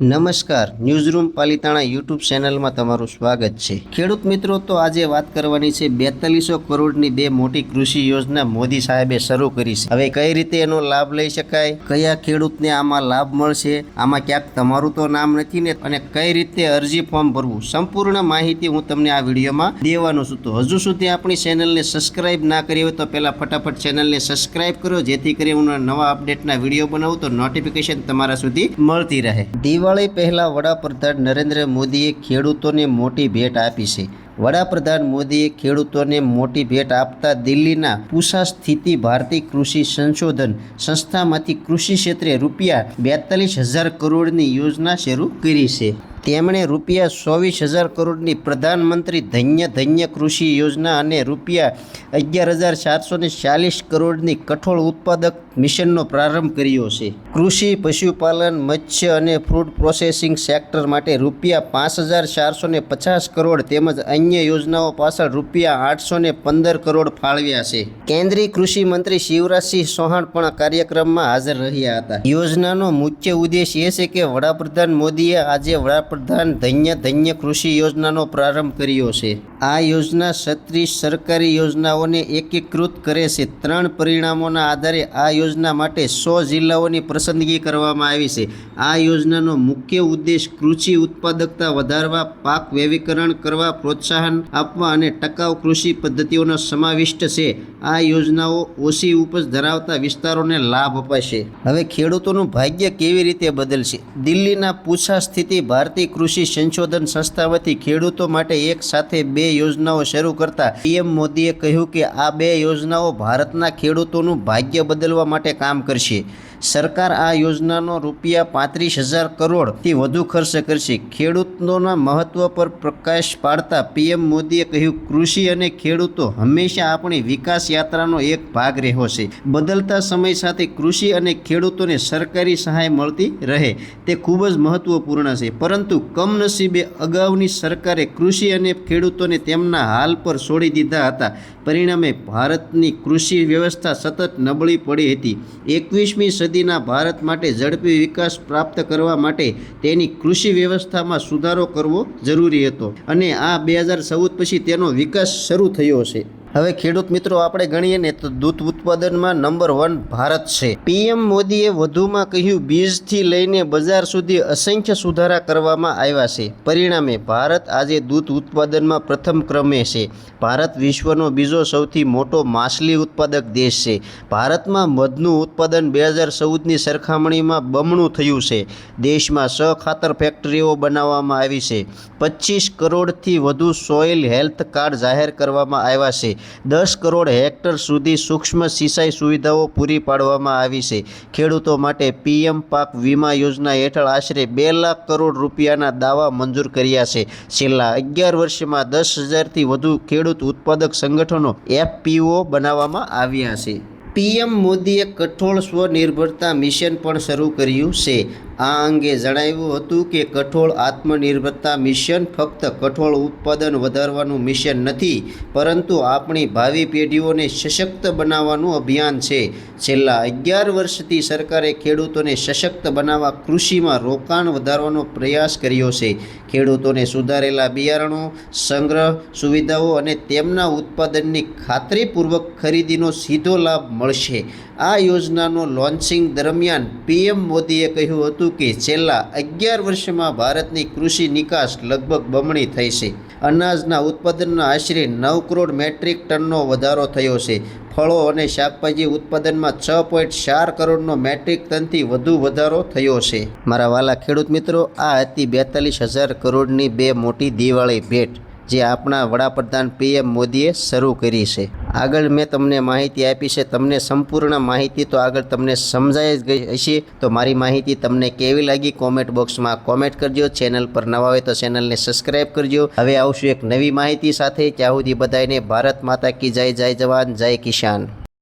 નમસ્કાર. Newsroom Palitana YouTube ચેનલમાં તમારું સ્વાગત છે. ખેડૂત મિત્રો, તો આજે વાત કરવાની છે બેતાલીસો કરોડની બે મોટી કૃષિ યોજના મોદી સાહેબે શરૂ કરી છે. હવે કઈ રીતે એનો લાભ લઈ શકાય? કયા ખેડૂતને આમાં લાભ મળશે? આમાં ક્યાંક તમારું તો નામ નથી ને? અને કઈ રીતે અરજી ફોર્મ ભરવું? સંપૂર્ણ માહિતી હું તમને આ વિડીયોમાં દેવાનો છું. તો હજુ સુધી આપણી ચેનલને સબસ્ક્રાઇબ ના કરી હોય તો પહેલાં ફટાફટ ચેનલને સબસ્ક્રાઇબ કરો, જેથી કરી હું નવા અપડેટના વીડિયો બનાવું તો નોટિફિકેશન તમારા સુધી મળતી રહે. દિવાળી પહેલાં વડાપ્રધાન નરેન્દ્ર મોદીએ ખેડૂતોને મોટી ભેટ આપી છે. વડાપ્રધાન મોદીએ ખેડૂતોને મોટી ભેટ આપતા દિલ્હીના પૂસા સ્થિતિ ભારતીય કૃષિ સંશોધન સંસ્થામાંથી કૃષિ ક્ષેત્રે રૂપિયા બેતાલીસ હજાર કરોડની યોજના શરૂ કરી છે. તેમણે રૂપિયા ચોવીસ હજાર કરોડની પ્રધાનમંત્રી ધન્ય ધન્ય કૃષિ યોજના અને રૂપિયા અગિયાર હજાર ચારસો ચાલીસ કરોડની કઠોળ ઉત્પાદક મિશનનો પ્રારંભ કર્યો છે. કૃષિ, પશુપાલન, મત્સ્ય અને ફૂડ પ્રોસેસિંગ સેક્ટર માટે રૂપિયા પાંચ હજાર ચારસો ને પચાસ કરોડ તેમજ અન્ય યોજનાઓ પાછળ રૂપિયા આઠસો ને પંદર કરોડ ફાળવ્યા છે. કેન્દ્રીય કૃષિ મંત્રી શિવરાજસિંહ ચૌહાણ પણ કાર્યક્રમમાં હાજર રહ્યા હતા. યોજનાનો મુખ્ય ઉદ્દેશ એ છે કે વડાપ્રધાન મોદીએ આજે વડાપ્રધાન ધન્ય ધન્ય કૃષિ યોજનાનો પ્રારંભ કર્યો છે. આ યોજના છત્રીસ સરકારી યોજનાઓને એકીકૃત કરે છે. ત્રણ પરિણામોના આધારે આ યોજના માટે સો જિલ્લાઓની પસંદગી કરવામાં આવી છે. આ યોજનાનો મુખ્ય ઉદ્દેશ કૃષિ ઉત્પાદકતા વધારવા, પાક વૈવિકરણ કરવા, પ્રોત્સાહન આપવા અને ટકાઉ કૃષિ પદ્ધતિઓનો સમાવિષ્ટ છે. આ યોજનાઓ ઓછી ઉપજ ધરાવતા વિસ્તારોને લાભ અપાશે હવે ખેડૂતોનું ભાગ્ય કેવી રીતે બદલશે? દિલ્હીના પૂછા સ્થિતિ ભારતીય કૃષિ સંશોધન સંસ્થામાંથી ખેડૂતો માટે એક સાથે બે યોજનાઓ શરૂ કરતા પીએમ મોદીએ કહ્યું કે આ બે યોજનાઓ ભારતના ખેડૂતોનું ભાગ્ય બદલવા માટે કામ કરશે. સરકાર આ યોજનાનો રૂપિયા પાંત્રીસ હજાર કરોડથી વધુ ખર્ચ કરશે. ખેડૂતોના મહત્વ પર પ્રકાશ પાડતા પીએમ મોદીએ કહ્યું, કૃષિ અને ખેડૂતો હંમેશા આપણી વિકાસ યાત્રાનો એક ભાગ રહ્યો છે. બદલતા સમય સાથે કૃષિ અને ખેડૂતોને સરકારી સહાય મળતી રહે. તે ખૂબ જ મહત્વપૂર્ણ છે. પરંતુ કમનસીબે અગાઉની સરકારે કૃષિ અને ખેડૂતોને તેમના હાલ પર છોડી દીધા હતા. પરિણામે ભારતની કૃષિ વ્યવસ્થા સતત નબળી પડી હતી. એકવીસમી સદીના ભારત માટે ઝડપી વિકાસ પ્રાપ્ત કરવા માટે તેની કૃષિ વ્યવસ્થામાં સુધારો કરવો જરૂરી હતો. અને આ બે હજાર ચૌદ પછી તેનો વિકાસ શરૂ થયો છે હવે ખેડૂત મિત્રો, આપણે ગણીએ ને તો દૂધ ઉત્પાદનમાં નંબર વન ભારત છે. પીએમ મોદીએ વધુમાં કહ્યું, બીજથી લઈને બજાર સુધી અસંખ્ય સુધારા કરવામાં આવ્યા છે. પરિણામે ભારત આજે દૂધ ઉત્પાદનમાં પ્રથમ ક્રમે છે. ભારત વિશ્વનો બીજો સૌથી મોટો માછલી ઉત્પાદક દેશ છે. ભારતમાં મધનું ઉત્પાદન બે હજાર ચૌદની સરખામણીમાં બમણું થયું છે. દેશમાં સ ખાતર ફેક્ટરીઓ બનાવવામાં આવી છે. પચીસ કરોડથી વધુ સોઇલ હેલ્થ કાર્ડ જાહેર કરવામાં આવ્યા છે. દસ કરોડ હેક્ટર સુધી સૂક્ષ્મ સિંચાઈ સુવિધાઓ પૂરી પાડવામાં આવી છે. ખેડૂતો માટે પીએમ પાક વીમા યોજના હેઠળ આશરે બે લાખ કરોડ રૂપિયાના દાવા મંજૂર કર્યા છે. છેલ્લા અગિયાર વર્ષમાં દસ હજારથી વધુ ખેડૂત ઉત્પાદક સંગઠનો એફપીઓ બનાવવામાં આવ્યા છે. પીએમ મોદીએ કઠોળ સ્વનિર્ભરતા મિશન પણ શરૂ કર્યું છે. આ અંગે જણાવ્યું હતું કે કઠોળ આત્મનિર્ભરતા મિશન ફક્ત કઠોળ ઉત્પાદન વધારવાનું મિશન નથી, પરંતુ આપણી ભાવિ પેઢીઓને સશક્ત બનાવવાનું અભિયાન છે. છેલ્લા અગિયાર વર્ષથી સરકારે ખેડૂતોને સશક્ત બનાવવા કૃષિમાં રોકાણ વધારવાનો પ્રયાસ કર્યો છે. ખેડૂતોને સુધારેલા બિયારણો, સંગ્રહ સુવિધાઓ અને તેમના ઉત્પાદનની ખાતરીપૂર્વક ખરીદીનો સીધો લાભ મળશે. આ યોજનાનો લોન્ચિંગ દરમિયાન પીએમ મોદીએ કહ્યું હતું કે છેલ્લા અગિયાર વર્ષમાં ભારતની કૃષિ નિકાસ લગભગ બમણી થઈ છે. અનાજના ઉત્પાદનના આશરે નવ કરોડ મેટ્રિક ટનનો વધારો થયો છે. ફળો અને શાકભાજી ઉત્પાદનમાં છ પોઈન્ટ ચાર કરોડનો મેટ્રિક ટનથી વધુ વધારો થયો છે. મારા વાલા ખેડૂત મિત્રો, આ હતી બેતાલીસ હજાર કરોડની બે મોટી દિવાળી ભેટ. જે આપણા વડાપ્રધાન પીએમ મોદીએ શરૂ કરી છે. આગળ મેં તમને માહિતી આપી છે, તમને સંપૂર્ણ માહિતી તો આગળ તમને સમજાઈ જ ગઈ હશે. તો મારી માહિતી તમને કેવી લાગી કોમેન્ટ બોક્સમાં કોમેન્ટ કરજો. ચેનલ પર નવા હોય તો ચેનલને સબસ્ક્રાઈબ કરજો. હવે આવશું એક નવી માહિતી સાથે. ત્યાં સુધી બધાને ભારત માતા કી જય જય જવાન, જય કિસાન.